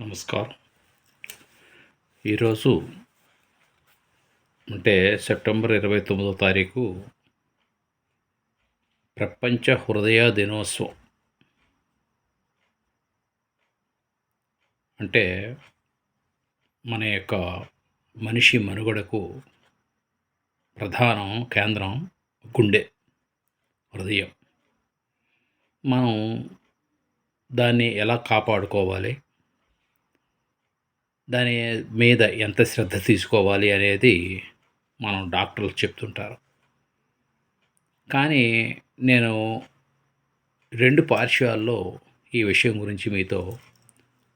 నమస్కారం. ఈరోజు అంటే సెప్టెంబర్ ఇరవై తొమ్మిదో తారీఖు ప్రపంచ హృదయ దినోత్సవం. అంటే మన యొక్క మనిషి మనుగడకు ప్రధానం కేంద్రం గుండె హృదయం. మనం దాన్ని ఎలా కాపాడుకోవాలి? దాని మీద ఎంత శ్రద్ధ తీసుకోవాలి అనేది మనం డాక్టర్లు చెప్తుంటారు. కానీ నేను రెండు పార్శ్వాల్లో ఈ విషయం గురించి మీతో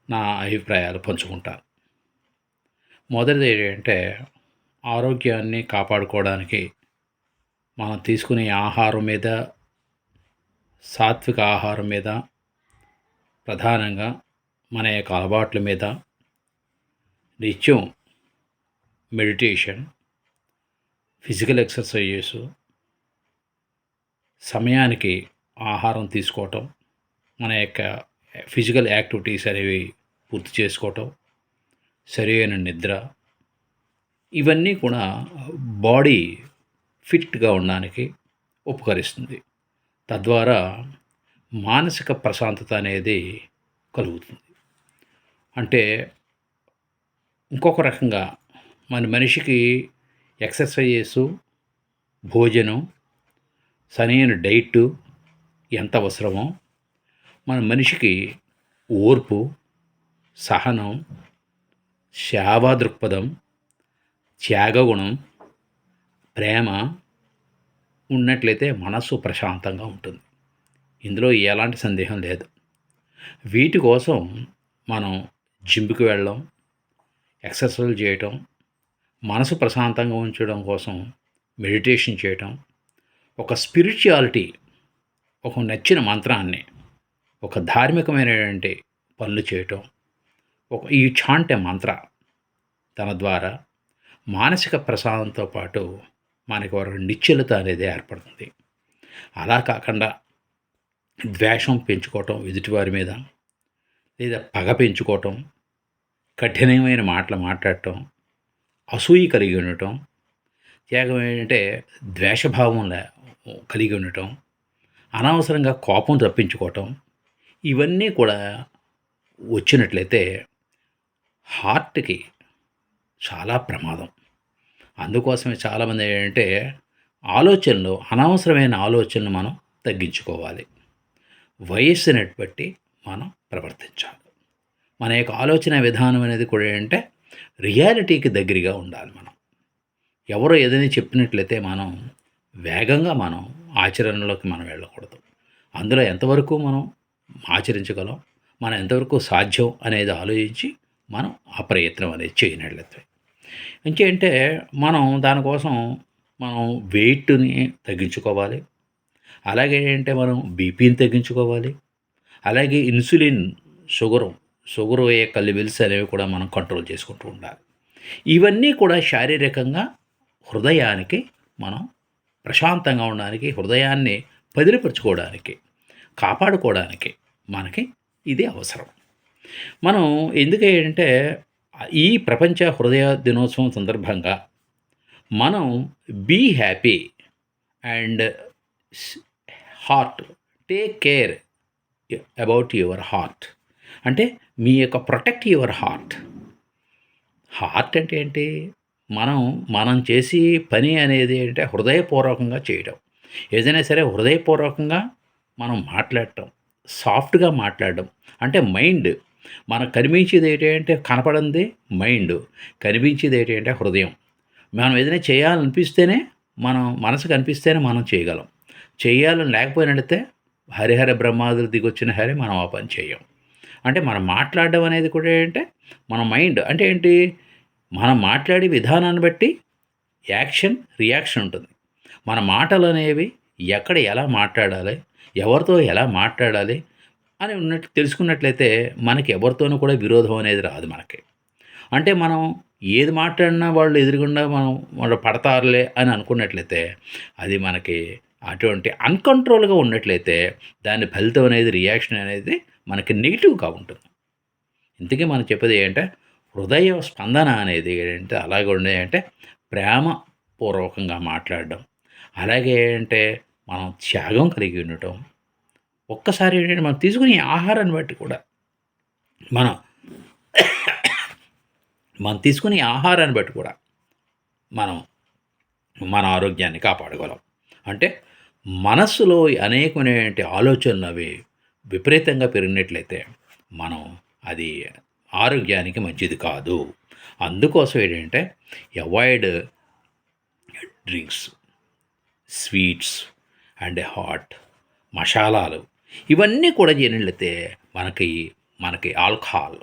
నా అభిప్రాయాలు పంచుకుంటాను. మొదటిది ఏంటంటే ఆరోగ్యాన్ని కాపాడుకోవడానికి మనం తీసుకునే ఆహారం మీద సాత్విక ఆహారం మీద ప్రధానంగా మన యొక్క అలవాట్ల మీద నిత్యం మెడిటేషన్ ఫిజికల్ ఎక్సర్సైజెస్ సమయానికి ఆహారం తీసుకోవటం మన యొక్క ఫిజికల్ యాక్టివిటీస్ అనేవి పూర్తి చేసుకోవటం సరైన నిద్ర ఇవన్నీ కూడా బాడీ ఫిట్గా ఉండడానికి ఉపకరిస్తుంది. తద్వారా మానసిక ప్రశాంతత అనేది కలుగుతుంది. అంటే ఇంకొక రకంగా మన మనిషికి ఎక్సర్సైజెస్ భోజనం సరైన డైట్ ఎంత అవసరమో మన మనిషికి ఓర్పు సహనం సేవా దృక్పథం త్యాగగుణం ప్రేమ ఉన్నట్లయితే మనస్సు ప్రశాంతంగా ఉంటుంది. ఇందులో ఎలాంటి సందేహం లేదు. వీటి కోసం మనం జిమ్కి వెళ్ళడం ఎక్సర్సైజ్ చేయటం మనసు ప్రశాంతంగా ఉంచడం కోసం మెడిటేషన్ చేయటం ఒక స్పిరిచువాలిటీ ఒక నచ్చిన మంత్రాన్ని ఒక ధార్మికమైనటువంటి పనులు చేయటం ఒక ఈ చాంటే మంత్ర తన ద్వారా మానసిక ప్రసాదంతో పాటు మనకి ఒక నిశ్చలత అనేది ఏర్పడుతుంది. అలా కాకుండా ద్వేషం పెంచుకోవటం ఎదుటివారి మీద లేదా పగ పెంచుకోవటం కఠినమైన మాటలు మాట్లాడటం అసూయ కలిగి ఉండటం త్యాగం ఏంటంటే ద్వేషభావం కలిగి ఉండటం అనవసరంగా కోపం తప్పించుకోవటం ఇవన్నీ కూడా వచ్చినట్లయితే హార్ట్కి చాలా ప్రమాదం. అందుకోసమే చాలామంది ఏంటంటే ఆలోచనలు అనవసరమైన ఆలోచనలు మనం తగ్గించుకోవాలి. వయస్సుని బట్టి మనం ప్రవర్తించాలి. మన యొక్క ఆలోచన విధానం అనేది కూడా ఏంటంటే రియాలిటీకి దగ్గరగా ఉండాలి మనం. ఎవరో ఏదైనా చెప్పినట్లయితే మనం వేగంగా మనం ఆచరణలోకి మనం వెళ్ళకూడదు. అందులో ఎంతవరకు మనం ఆచరించగలం మనం ఎంతవరకు సాధ్యం అనేది ఆలోచించి మనం ఆ ప్రయత్నం అనేది చేయనట్లయితే. ఇంకేంటే మనం దానికోసం మనం వెయిట్ని తగ్గించుకోవాలి. అలాగే ఏంటంటే మనం బీపీని తగ్గించుకోవాలి. అలాగే ఇన్సులిన్ షుగరు షుగర్ యొక్క లెవెల్స్ అనేవి కూడా మనం కంట్రోల్ చేసుకుంటూ ఉండాలి. ఇవన్నీ కూడా శారీరకంగా హృదయానికి మనం ప్రశాంతంగా ఉండడానికి హృదయాన్ని పదిలిపరుచుకోవడానికి కాపాడుకోవడానికి మనకి ఇది అవసరం. మనం ఎందుకంటే ఈ ప్రపంచ హృదయ దినోత్సవం సందర్భంగా మనం be happy and heart take care about your heart అంటే మీ యొక్క ప్రొటెక్ట్ యువర్ హార్ట్ హార్ట్ అంటే ఏంటి? మనం మనం చేసి పని అనేది అంటే హృదయపూర్వకంగా చేయడం ఏదైనా సరే హృదయపూర్వకంగా మనం మాట్లాడటం సాఫ్ట్గా మాట్లాడడం. అంటే మైండ్ మనకు కనిపించేది ఏంటంటే కనపడింది మైండ్ కనిపించేది ఏంటంటే హృదయం. మనం ఏదైనా చేయాలనిపిస్తేనే మనం మనసు కనిపిస్తేనే మనం చేయగలం. చేయాలని లేకపోయినట్లయితే హరిహర బ్రహ్మాదులు దిగొచ్చిన హరి మనం ఆ పని చేయం. అంటే మనం మాట్లాడడం అనేది కూడా ఏంటంటే మన మైండ్ అంటే ఏంటి? మనం మాట్లాడే విధానాన్ని బట్టి యాక్షన్ రియాక్షన్ ఉంటుంది. మన మాటలు అనేవి ఎక్కడ ఎలా మాట్లాడాలి ఎవరితో ఎలా మాట్లాడాలి అని ఉన్నట్టు తెలుసుకున్నట్లయితే మనకి ఎవరితోనూ కూడా విరోధం అనేది రాదు మనకి. అంటే మనం ఏది మాట్లాడినా వాళ్ళు ఎదురుగుండా మనం వాళ్ళు పడతారులే అని అనుకున్నట్లయితే అది మనకి అటువంటి అన్కంట్రోల్గా ఉన్నట్లయితే దాని ఫలితం అనేది రియాక్షన్ అనేది మనకి నెగిటివ్గా ఉంటుంది. ఇంతకీ మనం చెప్పేది ఏంటంటే హృదయ స్పందన అనేది ఏంటంటే అలాగే ఉండేదంటే ప్రేమ పూర్వకంగా మాట్లాడడం. అలాగే అంటే మనం త్యాగం కలిగి ఉండటం. ఒక్కసారి ఏంటంటే మనం తీసుకునే ఆహారాన్ని బట్టి కూడా మనం మనం తీసుకునే ఆహారాన్ని బట్టి కూడా మనం మన ఆరోగ్యాన్ని కాపాడగలం అంటే మనస్సులో అనేకమైనటువంటి ఆలోచనలు అవి విపరీతంగా పెరిగినట్లయితే మనం అది ఆరోగ్యానికి మంచిది కాదు. అందుకోసం ఏంటంటే avoid drinks sweets and hot మసాలాలు. ఇవన్నీ కూడా చేయనట్లయితే మనకి మనకి ఆల్కహాల్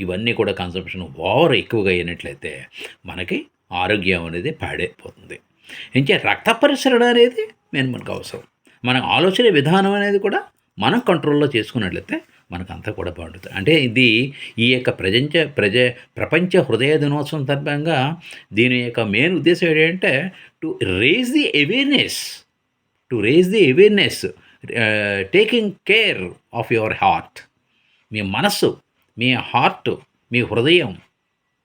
ఇవన్నీ కూడా కన్సంప్షన్ ఓవర్ ఎక్కువగా అయినట్లయితే మనకి ఆరోగ్యం అనేది పాడైపోతుంది. ఇంకా రక్త పరిసరణ అనేది మెయిన్ మనకు అవసరం. మన ఆలోచన విధానం అనేది కూడా మనం కంట్రోల్లో చేసుకున్నట్లయితే మనకంతా కూడా బాగుంటుంది. అంటే ఇది ఈ యొక్క ప్రజంచ ప్రజ ప్రపంచ హృదయ దినోత్సవం సందర్భంగా దీని యొక్క మెయిన్ ఉద్దేశం ఏంటంటే to raise the awareness to raise the awareness taking care of your heart మీ మనస్సు మీ హార్ట్ మీ హృదయం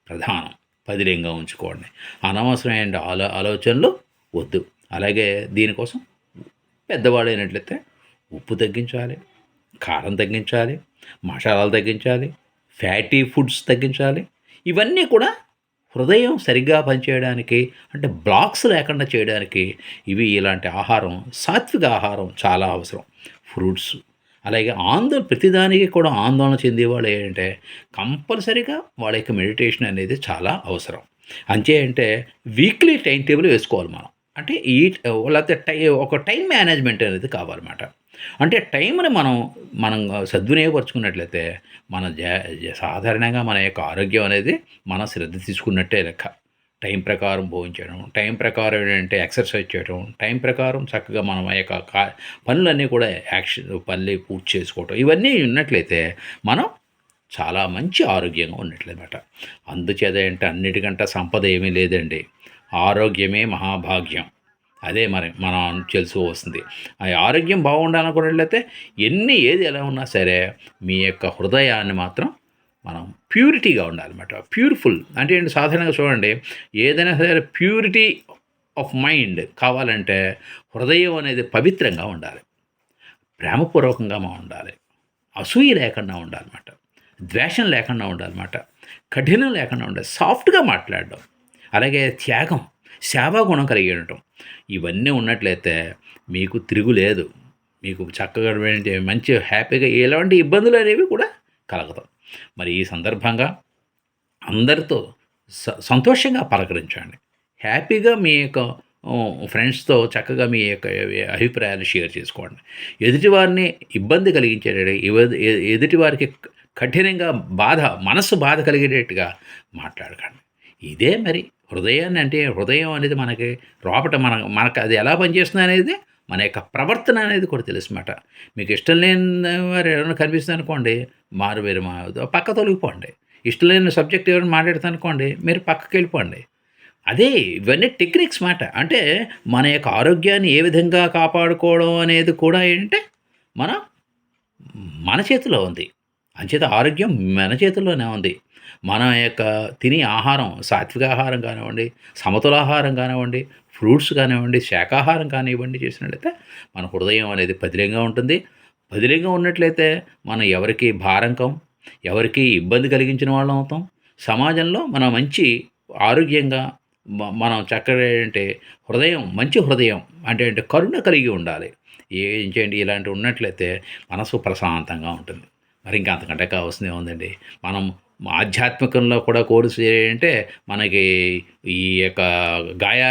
ప్రధానం. పదిలంగా ఉంచుకోండి. అనవసరమైన ఆలో ఆలోచనలు వద్దు. అలాగే దీనికోసం పెద్దవాడైనట్లయితే ఉప్పు తగ్గించాలి కారం తగ్గించాలి మసాలాలు తగ్గించాలి ఫ్యాటీ ఫుడ్స్ తగ్గించాలి. ఇవన్నీ కూడా హృదయం సరిగ్గా పనిచేయడానికి అంటే బ్లాక్స్ లేకుండా చేయడానికి ఇవి ఇలాంటి ఆహారం సాత్విక ఆహారం చాలా అవసరం. ఫ్రూట్స్ అలాగే ఆందోళన ప్రతిదానికి కూడా ఆందోళన చెందేవాళ్ళు ఏంటంటే కంపల్సరీగా వాళ్ళ యొక్క మెడిటేషన్ అనేది చాలా అవసరం. అంతే అంటే వీక్లీ టైం టేబుల్ వేసుకోవాలి మనం. అంటే ఈ లేకపోతే టై ఒక టైం మేనేజ్మెంట్ అనేది కావాలన్నమాట. అంటే టైంని మనం మనం సద్వినియోగపరుచుకున్నట్లయితే మన జ సాధారణంగా మన యొక్క ఆరోగ్యం అనేది మనం శ్రద్ధ తీసుకున్నట్టే లెక్క. టైం ప్రకారం భోజనం టైం ప్రకారం ఏంటంటే ఎక్సర్సైజ్ చేయడం టైం ప్రకారం చక్కగా మనం ఆ యొక్క కా పనులన్నీ కూడా యాక్షన్ పనులు పూర్తి చేసుకోవటం ఇవన్నీ ఉన్నట్లయితే మనం చాలా మంచి ఆరోగ్యంగా ఉన్నట్లనమాట. అందుచేత ఏంటంటే అన్నిటికంటే సంపద ఏమీ లేదండి. ఆరోగ్యమే మహాభాగ్యం. అదే మరి మనం తెలుసు వస్తుంది ఆ ఆరోగ్యం బాగుండాలనుకున్నట్లయితే ఎన్ని ఏది ఎలా ఉన్నా సరే మీ యొక్క హృదయాన్ని మాత్రం మనం ప్యూరిటీగా ఉండాలన్నమాట. ప్యూర్ఫుల్ అంటే ఏంటి? సాధారణంగా చూడండి ఏదైనా సరే ప్యూరిటీ ఆఫ్ మైండ్ కావాలంటే హృదయం అనేది పవిత్రంగా ఉండాలి. ప్రేమపూర్వకంగా ఉండాలి. అసూయ లేకుండా ఉండాలన్నమాట. ద్వేషం లేకుండా ఉండాలన్నమాట. కఠినం లేకుండా ఉండాలి. సాఫ్ట్గా మాట్లాడడం. అలాగే త్యాగం. సేవాగుణం కలిగి ఉండటం. ఇవన్నీ ఉన్నట్లయితే మీకు తిరుగులేదు మీకు చక్కగా మంచి హ్యాపీగా ఎలాంటి ఇబ్బందులు అనేవి కూడా కలగదు. మరి ఈ సందర్భంగా అందరితో స సంతోషంగా పలకరించండి. హ్యాపీగా మీ యొక్క ఫ్రెండ్స్తో చక్కగా మీ యొక్క అభిప్రాయాలు షేర్ చేసుకోండి. ఎదుటివారిని ఇబ్బంది కలిగించేటట్టు ఎదుటివారికి కఠినంగా బాధ మనసు బాధ కలిగేటట్టుగా మాట్లాడకండి. ఇదే మరి. హృదయాన్ని అంటే హృదయం అనేది మనకి లోపట మన మనకు అది ఎలా పనిచేస్తుంది అనేది మన యొక్క ప్రవర్తన అనేది కూడా తెలుసుమాట మీకు ఇష్టం లేని వారు ఎవరైనా కనిపిస్తుంది అనుకోండి మారు వేరు మా పక్క తొలగిపోండి. ఇష్టం లేని సబ్జెక్ట్ ఎవరైనా మాట్లాడుతా అనుకోండి మీరు పక్కకి వెళ్ళిపోండి. అదే ఇవన్నీ టెక్నిక్స్ మాట అంటే మన యొక్క ఆరోగ్యాన్ని ఏ విధంగా కాపాడుకోవడం అనేది కూడా ఏంటంటే మన మన చేతిలో ఉంది. అంచేత ఆరోగ్యం మన చేతిలోనే ఉంది. మన యొక్క తినే ఆహారం సాత్విక ఆహారం కానివ్వండి సమతుల ఆహారం కానివ్వండి ఫ్రూట్స్ కానివ్వండి శాకాహారం కానివ్వండి చేసినట్లయితే మన హృదయం అనేది పదిలంగా ఉంటుంది. పదిలంగా ఉన్నట్లయితే మనం ఎవరికి భారంకం ఎవరికి ఇబ్బంది కలిగించిన వాళ్ళం అవుతాం. సమాజంలో మనం మంచి ఆరోగ్యంగా మనం చక్కగా అంటే హృదయం మంచి హృదయం అంటే అంటే కరుణ కలిగి ఉండాలి. ఏం చేయండి ఇలాంటివి ఉన్నట్లయితే మనసు ప్రశాంతంగా ఉంటుంది. మరి ఇంకా అంతకంటే కావాల్సిందే ఉందండి మనం ఆధ్యాత్మికంలో కూడా కోర్సు అంటే మనకి ఈ యొక్క గాయ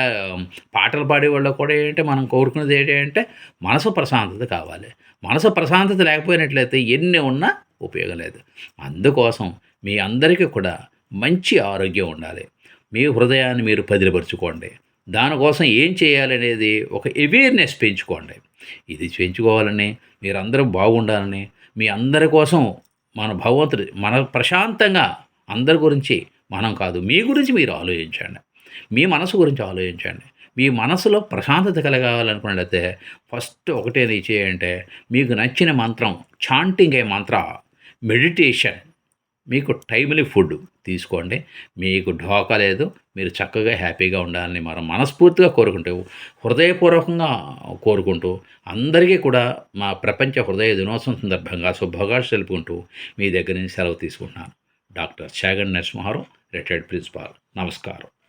పాటలు పాడేవాళ్ళు కూడా ఏంటంటే మనం కోరుకునేది ఏంటంటే మనసు ప్రశాంతత కావాలి. మనసు ప్రశాంతత లేకపోయినట్లయితే ఎన్ని ఉన్నా ఉపయోగం లేదు. అందుకోసం మీ అందరికీ కూడా మంచి ఆరోగ్యం ఉండాలి. మీ హృదయాన్ని మీరు పదిలపరుచుకోండి. దానికోసం ఏం చేయాలనేది ఒక అవేర్నెస్ పెంచుకోండి. ఇది పెంచుకోవాలని మీరందరూ బాగుండాలని మీ అందరి కోసం మన భగవంతుడు మన ప్రశాంతంగా అందరి గురించి మనం కాదు మీ గురించి మీరు ఆలోచించండి. మీ మనసు గురించి ఆలోచించండి. మీ మనసులో ప్రశాంతత కలగాలనుకున్నట్లయితే ఫస్ట్ ఒకటే చేయంటే మీకు నచ్చిన మంత్రం చాంటింగ్ ఏ మంత్ర మెడిటేషన్. మీకు టైమ్లీ ఫుడ్ తీసుకోండి. మీకు ఢోకా లేదు. మీరు చక్కగా హ్యాపీగా ఉండాలని మనం మనస్ఫూర్తిగా కోరుకుంటూ హృదయపూర్వకంగా కోరుకుంటూ అందరికీ కూడా మా ప్రపంచ హృదయ దినోత్సవం సందర్భంగా శుభాకాంక్షలు తెలుపుకుంటూ మీ దగ్గర నుంచి సెలవు తీసుకుంటున్నాను. Doctor Chagandi Narasimharao retired principal. నమస్కారం.